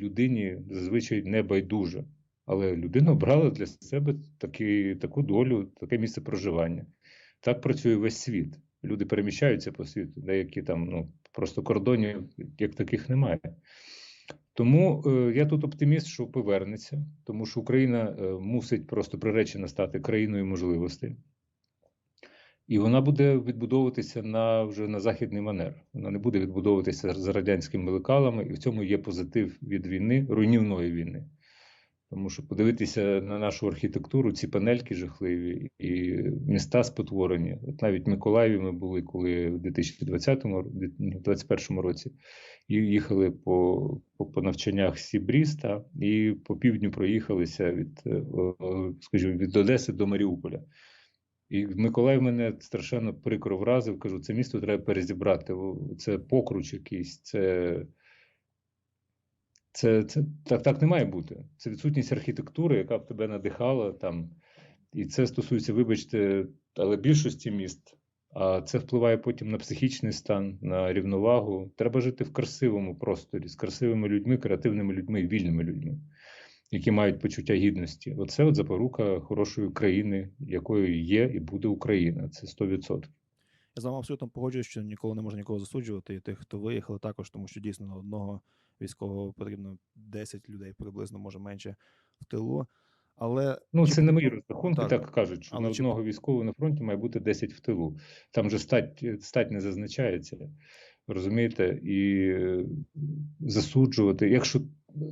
людині зазвичай не байдуже. Але людина обрала для себе таки, таку долю, таке місце проживання. Так працює весь світ. Люди переміщаються по світу, деякі там ну, просто кордонів як таких немає. Тому е, я тут оптиміст, що повернеться, тому що Україна е, мусить просто приречена стати країною можливостей. І вона буде відбудовуватися на вже на західний манер. Вона не буде відбудовуватися за радянськими лекалами, і в цьому є позитив від війни, руйнівної війни. Тому що подивитися на нашу архітектуру, ці панельки жахливі і міста спотворені. От навіть в Миколаєві ми були, коли в 2020-2021 році і їхали по, по, по навчаннях Сібріста і по півдню проїхалися від, е, скажімо, від Одеси до Маріуполя. І Миколаїв мене страшенно прикро вразив. Кажу, це місто треба перезібрати. Це покруч якийсь, це. Це, це так, так не має бути. Це відсутність архітектури, яка б тебе надихала там. І це стосується, вибачте, але більшості міст. А це впливає потім на психічний стан, на рівновагу. Треба жити в красивому просторі з красивими людьми, креативними людьми вільними людьми, які мають почуття гідності. Оце от запорука хорошої країни, якою є і буде Україна. Це 100%. Я з вами абсолютно погоджуюсь, що ніколи не можна нікого засуджувати, і тих, хто виїхали, також, тому що дійсно на одного військового потрібно 10 людей приблизно, може менше в тилу. Але Ну, це не мої розрахунки, Так. так кажуть, що Але на чи- одного військового на фронті має бути 10 в тилу. Там же стать, стать не зазначається. Розумієте? І е, засуджувати. Якщо